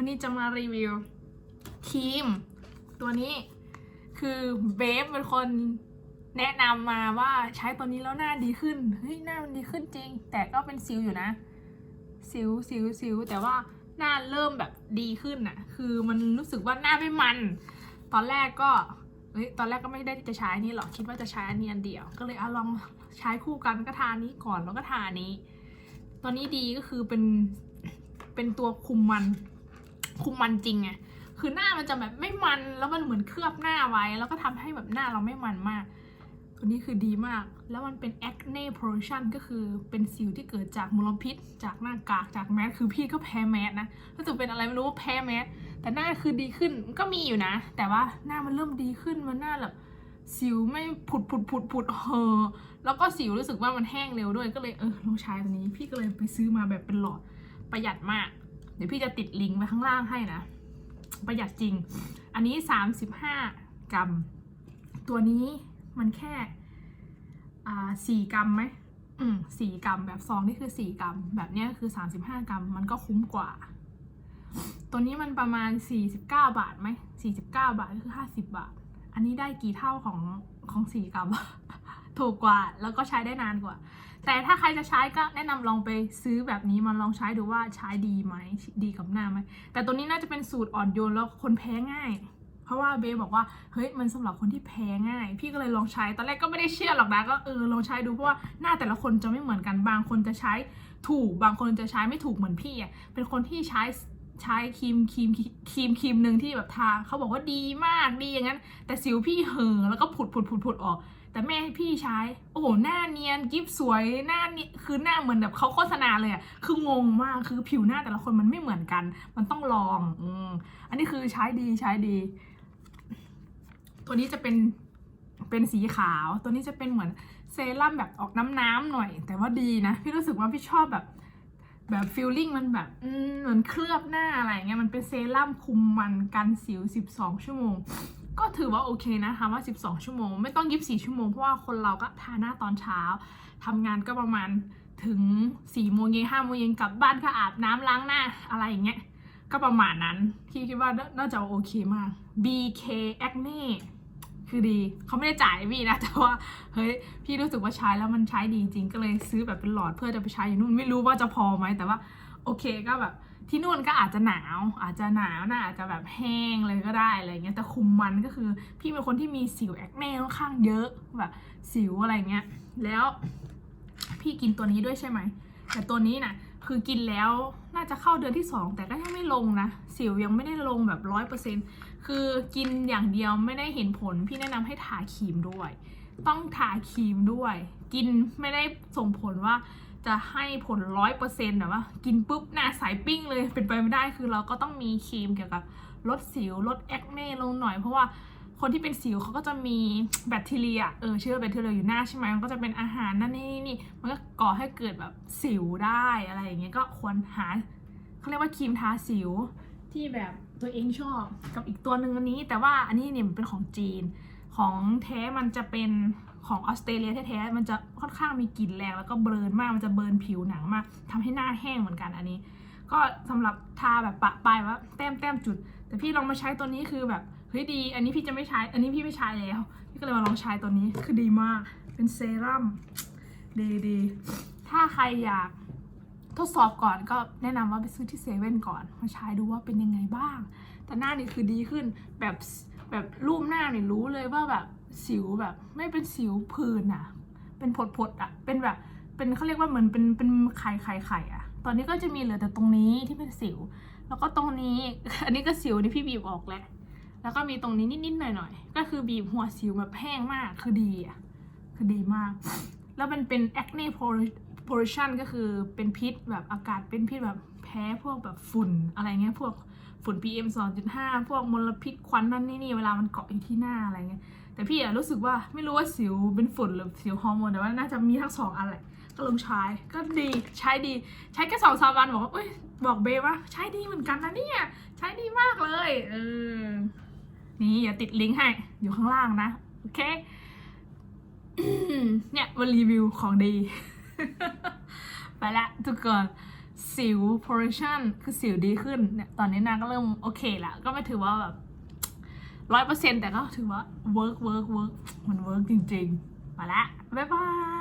วันนี้จะมารีวิวครีม ตัวนี้คือเบฟเป็นคนแนะนำมาว่าใช้ตัวนี้แล้วหน้าดีขึ้น เฮ้ยหน้ามันดีขึ้นจริง แต่ก็เป็นสิวอยู่นะ สิวสิวสิวแต่ว่าหน้าเริ่มแบบดีขึ้นน่ะคือมันรู้สึกว่าหน้าไม่มัน ตอนแรกก็เฮ้ยตอนแรกก็ไม่ได้จะใช้นนี้หรอกคิดว่าจะใช้อันนี้อันเดียว ก็เลยเอาลองใช้คู่กันก็ทานนี้ก่อนแล้วก็ทานนี้ ตอนนี้ดีก็คือเป็นเป็นตัวคุมมัน คุมมันจริงไงคือหน้ามันจะแบบไม่มันแล้วมันเหมือนเคลือบหน้าไว้ แล้วก็ทำให้แบบหน้าเราไม่มันมากตัวนี้คือดีมาก แล้วมันเป็น acne pollution ก็คือเป็นสิวที่เกิดจากมลพิษ จากหน้ากาก จากแมส คือพี่ก็แพ้แมสนะรู้สึกเป็นอะไรไม่รู้ว่าแพ้แมส แต่หน้าคือดีขึ้น ก็มีอยู่นะ แต่ว่าหน้ามันเริ่มดีขึ้น มันหน้าแบบสิวไม่ผุดผุดผุดผุดเฮอแล้วก็สิวรู้สึกว่ามันแห้งเร็วด้วย ก็เลยเออลองใช้ตัวนี้ พี่ก็เลยไปซื้อมาแบบเป็นหลอด ประหยัดมาก ดี๋ยวพี่จะติดลิงก์ไว้ข้างล่างให้นะ ประหยัดจริง อันนี้ 35 กรัม ตัวนี้มันแค่สี่กรัมไหมอืมสี่กรัมแบบซองนี่คือสี่กรัม แบบเนี้ยคือสามสิบห้ากรัม มันก็คุ้มกว่า ตัวนี้มันประมาณสี่สิบเก้าบาทไหมสี่สิบเก้าบาทก็คือห้าสิบบาท อันนี้ได้กี่เท่าของของสี่กรัม ถูกกว่า แล้วก็ใช้ได้นานกว่า แต่ถ้าใครจะใช้ก็แนะนำลองไปซื้อแบบนี้มาลองใช้ดูว่าใช้ดีไหมดีกับหน้าไหมแต่ตัวนี้น่าจะเป็นสูตรอ่อนโยนแล้วคนแพ้ง่าย เพราะว่าเบย์บอกว่าเฮ้ยมันสำหรับคนที่แพ้ง่าย พี่ก็เลยลองใช้ตอนแรกก็ไม่ได้เชื่อหรอกนะก็เออลองใช้ดูเพราะว่าหน้าแต่ละคนจะไม่เหมือนกันบางคนจะใช้ถูกบางคนจะใช้ไม่ถูกเหมือนพี่อะเป็นคนที่ใช้ใช้ครีมครีมครีมครีมหนึ่งที่แบบทาเขาบอกว่าดีมากดีอย่างนั้น แต่สิวพี่เห่อแล้วก็ผุดผุดผุดผุดออก แต่แม่ให้พี่ใช้ โอ้โหหน้าเนียนกิฟสวยหน้านี่คือหน้าเหมือนแบบเขาโฆษณาเลยอะคืองงมากคือผิวหน้าแต่ละคนมันไม่เหมือนกัน มันต้องลองอืมอันนี้คือใช้ดีใช้ดี ตัวนี้จะเป็นเป็นสีขาว ตัวนี้จะเป็นเหมือนเซรั่มแบบออกน้ำน้ำๆหน่อย แต่ว่าดีนะพี่รู้สึกว่าพี่ชอบแบบแบบฟิลลิ่งมันแบบเหมือนเคลือบหน้าอะไรเงี้ยมันเป็นเซรั่มคุมมันกันสิว 12 ชั่วโมง ก็ถือว่าโอเคนะคะว่า 12 ชั่วโมง ไม่ต้อง 24 ชั่วโมง เพราะว่าคนเราก็ทาหน้าตอนเช้าทำงานก็ประมาณถึง4โมงเย็น5โมงเย็นกลับบ้านก็อาบน้ำล้างหน้าอะไรอย่างเงี้ย ก็ประมาณนั้นพี่คิดว่าน่าจะโอเคมาก BK Acne คือดีเขาไม่ได้จ่ายพี่นะ แต่ว่าเฮ้ยพี่รู้สึกว่าใช้แล้วมันใช้ดีจริงก็เลยซื้อแบบเป็นหลอดเพื่อจะไปใช้อยู่นู่นไม่รู้ว่าจะพอไหมแต่ว่าโอเคก็แบบ ที่นู่นก็อาจจะหนาว อาจจะหนาวนะอาจจะแบบแห้งเลยก็ได้อะไรเงี้ยแต่คุมมันก็คือ พี่เป็นคนที่มีสิวแอคเน่ค่อนข้างเยอะแบบสิวอะไรเงี้ยแล้วพี่กินตัวนี้ด้วยใช่ไหมแต่ตัวนี้น่ะคือกินแล้วน่าจะเข้าเดือนที่สองแต่ก็ยังไม่ลงนะ สิวยังไม่ได้ลงแบบร้อยเปอร์เซ็นคือกินอย่างเดียวไม่ได้เห็นผล พี่แนะนำให้ทาครีมด้วย ต้องทาครีมด้วย กินไม่ได้ส่งผลว่า จะให้ผลร้อยเปอร์เซ็นต์แบบว่ากินปุ๊บหน้าใสปิ้งเลยเป็นไปไม่ได้คือเราก็ต้องมีครีมเกี่ยวกับลดสิวลดแอคเน่ลงหน่อยเพราะว่าคนที่เป็นสิวเขาก็จะมีแบคทีเรียเออเชื้อแบคทีเรียอยู่หน้าใช่ไหมมันก็จะเป็นอาหารนั่นนี่นี่มันก็ก่อให้เกิดแบบสิวได้อะไรอย่างเงี้ยก็ควรหาเขาเรียกว่าครีมทาสิวที่แบบตัวเองชอบกับอีกตัวหนึ่งอันนี้ แต่ว่าอันนี้เนี่ยมันเป็นของจีนของแท้มันจะเป็น ของออสเตรเลียแท้ๆมันจะค่อนข้างมีกลิ่นแรงแล้วก็เบิร์นมากมันจะเบิร์นผิวหนังมากทำให้หน้าแห้งเหมือนกันอันนี้ ก็สำหรับทาแบบปะปลายว่าแต้มแต้มจุด แต่พี่ลองมาใช้ตัวนี้คือแบบเฮ้ยดี อันนี้พี่จะไม่ใช้ อันนี้พี่ไม่ใช้แล้ว พี่ก็เลยมาลองใช้ตัวนี้คือดีมาก เป็นเซรั่มดีดีถ้าใครอยากทดสอบก่อนก็แนะนำว่าไปซื้อที่เซเว่นก่อนมาใช้ดูว่าเป็นยังไงบ้าง แต่หน้านี่คือดีขึ้นแบบ แบบรูปหน้าเนี่ยรู้เลยว่าแบบสิวแบบ ไม่เป็นสิวผื่นอะเป็นผดๆอะเป็นแบบ เป็นเขาเรียกว่าเหมือนเป็นเป็นไข่ไข่ไข่อะ ตอนนี้ก็จะมีเหลือแต่ตรงนี้ที่เป็นสิว แล้วก็ตรงนี้ อันนี้ก็สิวนี่พี่บีบออกแล้วแล้วก็มีตรงนี้นิดๆหน่อยๆ ก็คือบีบหัวสิวแบบแห้งมาก คือดีอะ คือดีมาก แล้วมันเป็น acne pollution ก็คือเป็นพิษแบบอากาศเป็นพิษแบบ พ้พวกแบบฝุ่นอะไรเงี้ยพวกฝุ่น PM 2.5 พวกมลพิษควันนั่นนี่นี่เวลามันเกาะอยู่ที่หน้าอะไรเงี้ยแต่พี่อะรู้สึกว่าไม่รู้ว่าสิวเป็นฝุ่นหรือสิวฮอร์โมนแต่ว่าน่าจะมีทั้งสองอันแหละก็ลองใช้ก็ดีใช้ดีใช้แค่สองสามวันบอกว่าเอ้ยบอกเบว่าใช้ดีเหมือนกันนะเนี่ยใช้ดีมากเลยเออนี่อย่าติดลิงก์ให้อยู่ข้างล่างนะโอเคเนี่ยมารีวิวของดี ไปละทุกคน สิว portion คือสิวดีขึ้นเนี่ยตอนนี้นางก็เริ่มโอเคละก็ไม่ถือว่าแบบร้อยเปอร์เซ็นแต่ก็ถือว่า work work work มัน work จริงๆ มาละ บ๊ายบาย